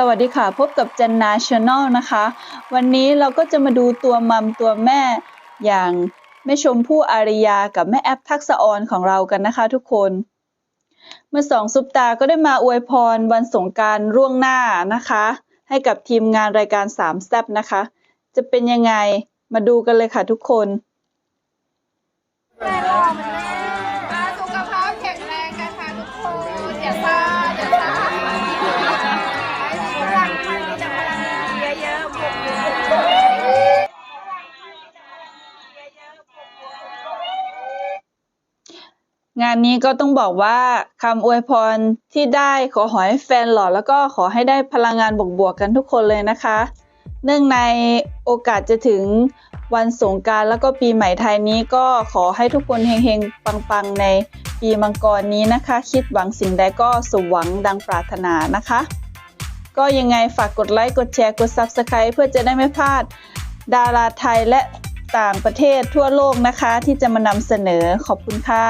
สวัสดีค่ะ พบกับ Jan National นะคะ วันนี้เราก็จะมาดูตัวมัมตัวแม่อย่างแม่ชมพู่อาริยากับแม่แอปทักษออนของเรากันนะคะทุกคน เมื่อสองซุปตาก็ได้มาอวยพรวันสงการร่วงหน้านะคะ ให้กับทีมงานรายการสามแซบนะคะ จะเป็นยังไงมาดูกันเลยค่ะทุกคน งานนี้ก็ต้องบอกว่าคำอวยพรที่ได้ขอให้แฟนหล่อแล้วก็ขอให้ได้พลังงานบวกๆกันทุกคนเลยนะคะ เนื่องในโอกาสจะถึงวันสงการแล้วก็ปีใหม่ไทยนี้ก็ขอให้ทุกคนเฮงๆ ปังๆ ในปีมังกรนี้นะคะ คิดหวังสิ่งใดก็สมหวังดังปรารถนานะคะ ก็ยังไงฝากกดไลค์กดแชร์กด Subscribe เพื่อจะได้ไม่พลาดดาราไทยและต่างประเทศทั่วโลกนะคะ ที่จะมานำเสนอขอบคุณค่ะ